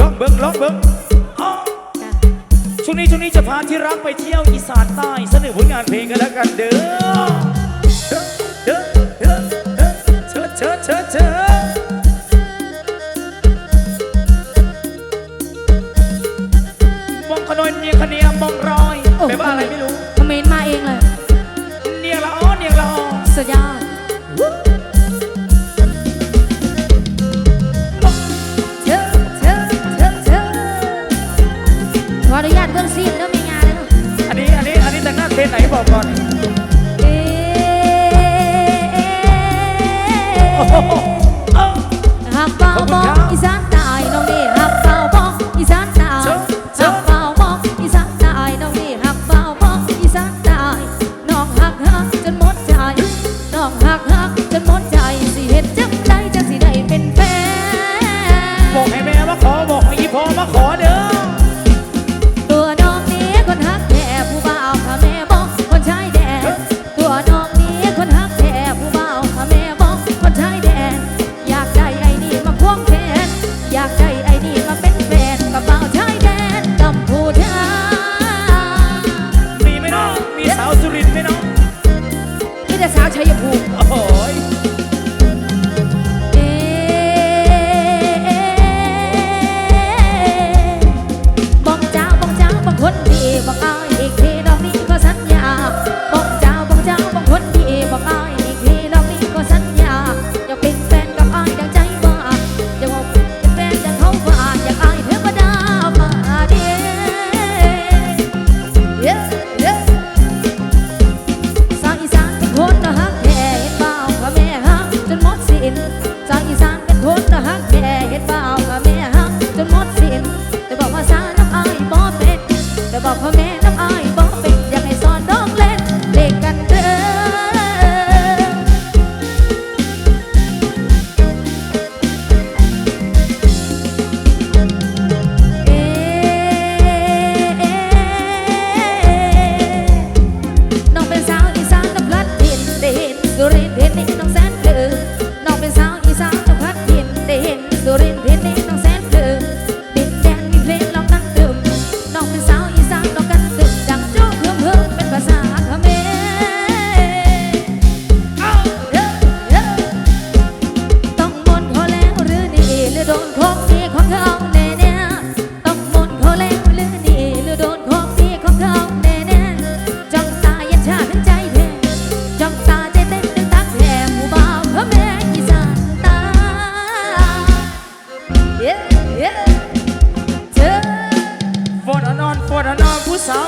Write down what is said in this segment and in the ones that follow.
ล็อกเบิ้งล็อกเบิ้งช่วงนี้ช่วงนี้จะพาที่รักไปเที่ยวอีสานใต้เสนอผลงานเพลงกันแล้วกันเด้อเด้อเด้อเด้อเชิญเชิญเชิญเชิญมองขนนเนียขเนียมองรอยโอ้ ไปว่าอะไรไม่รู้ทำไมมาเองเลย เนียละอ้อเนียละอ้อสุดยอด ก่อนเอ๊ อนปวดนอนผู้สาว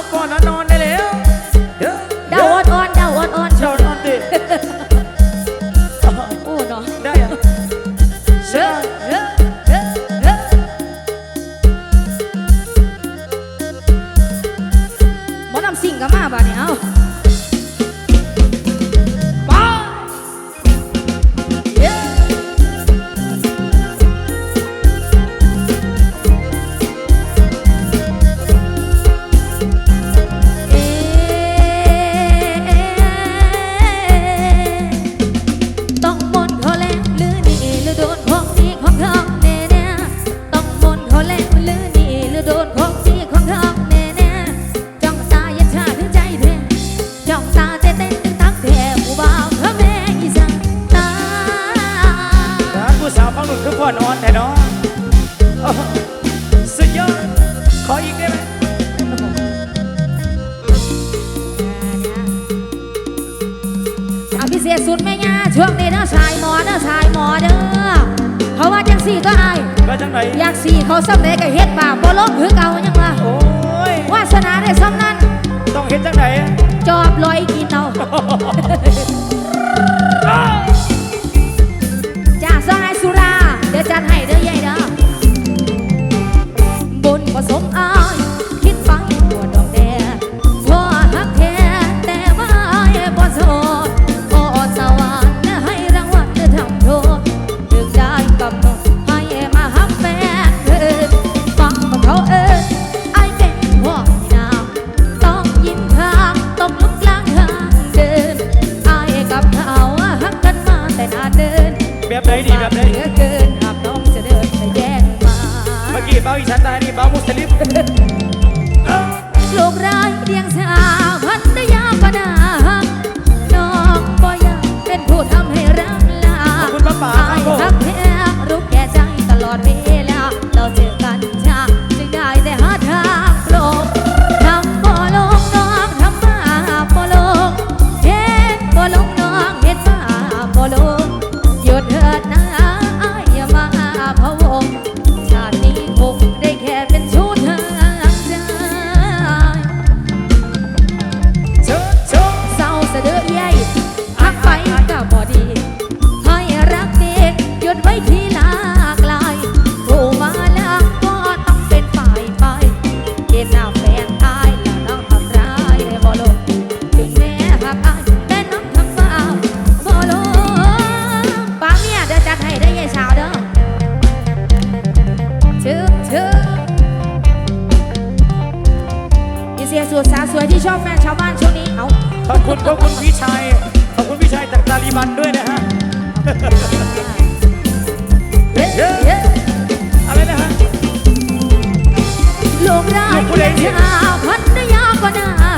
สูตสาวสวยที่ชอบแฟนชาวบ้านช่วงนี้เอาขอบคุณขอบคุณพี่ชัยขอบคุณพี่ชัยจากตาลีบันด้วยนะฮะเฮ้เฮ้อะไรนะฮะลูกได้ยาพันยาก็น่า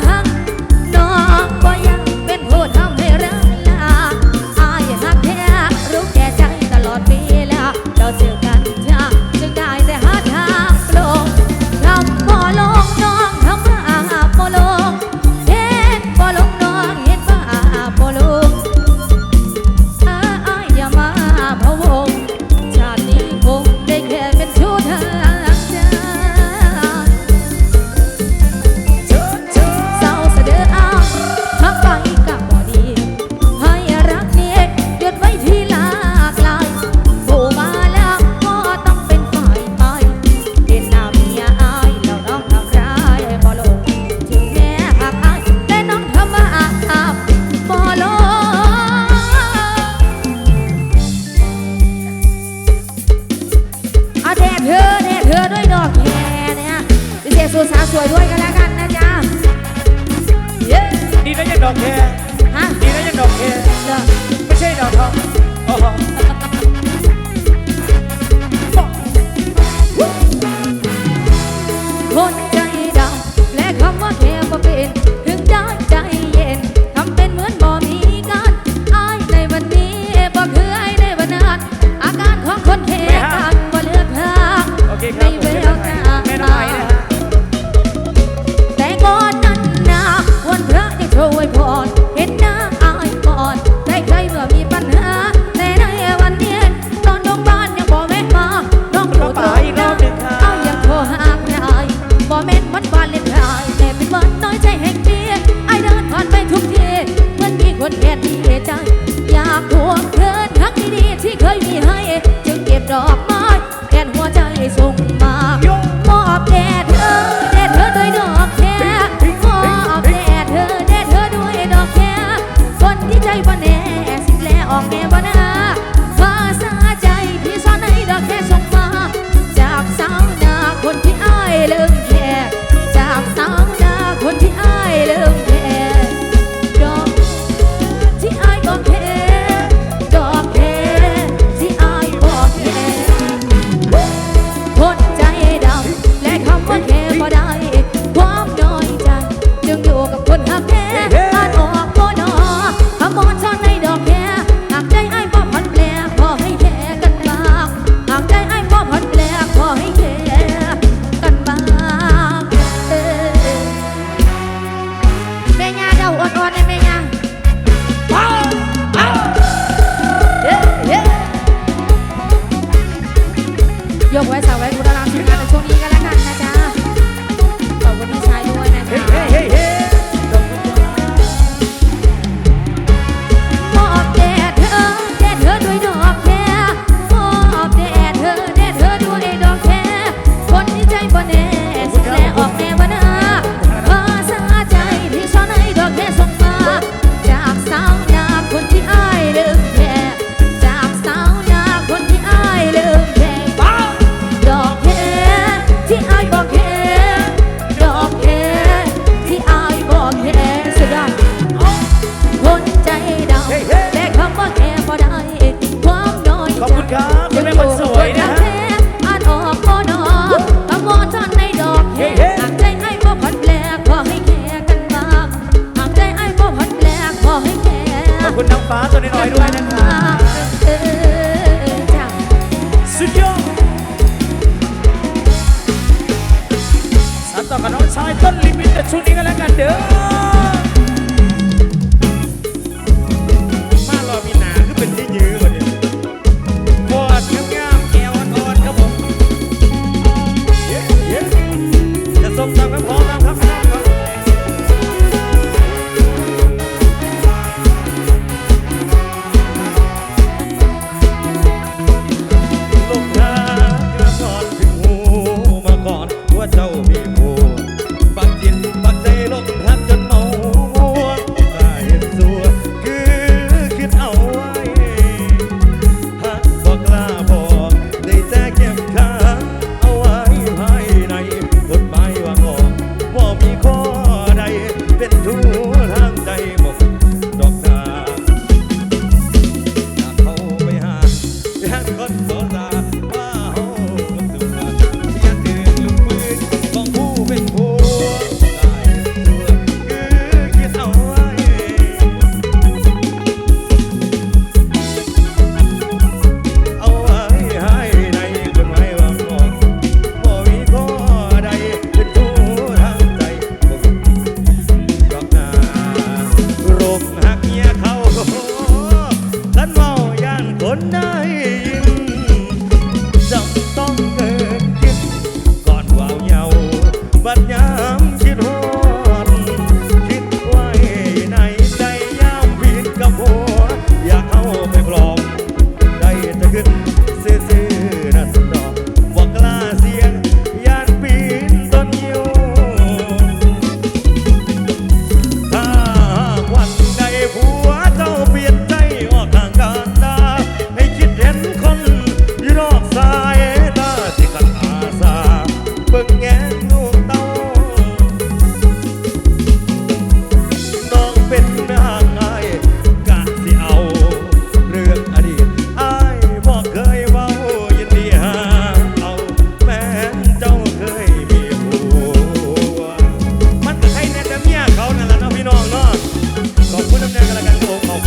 ดอกไม้แทนหัวใจส่งมามอบแทน ใจ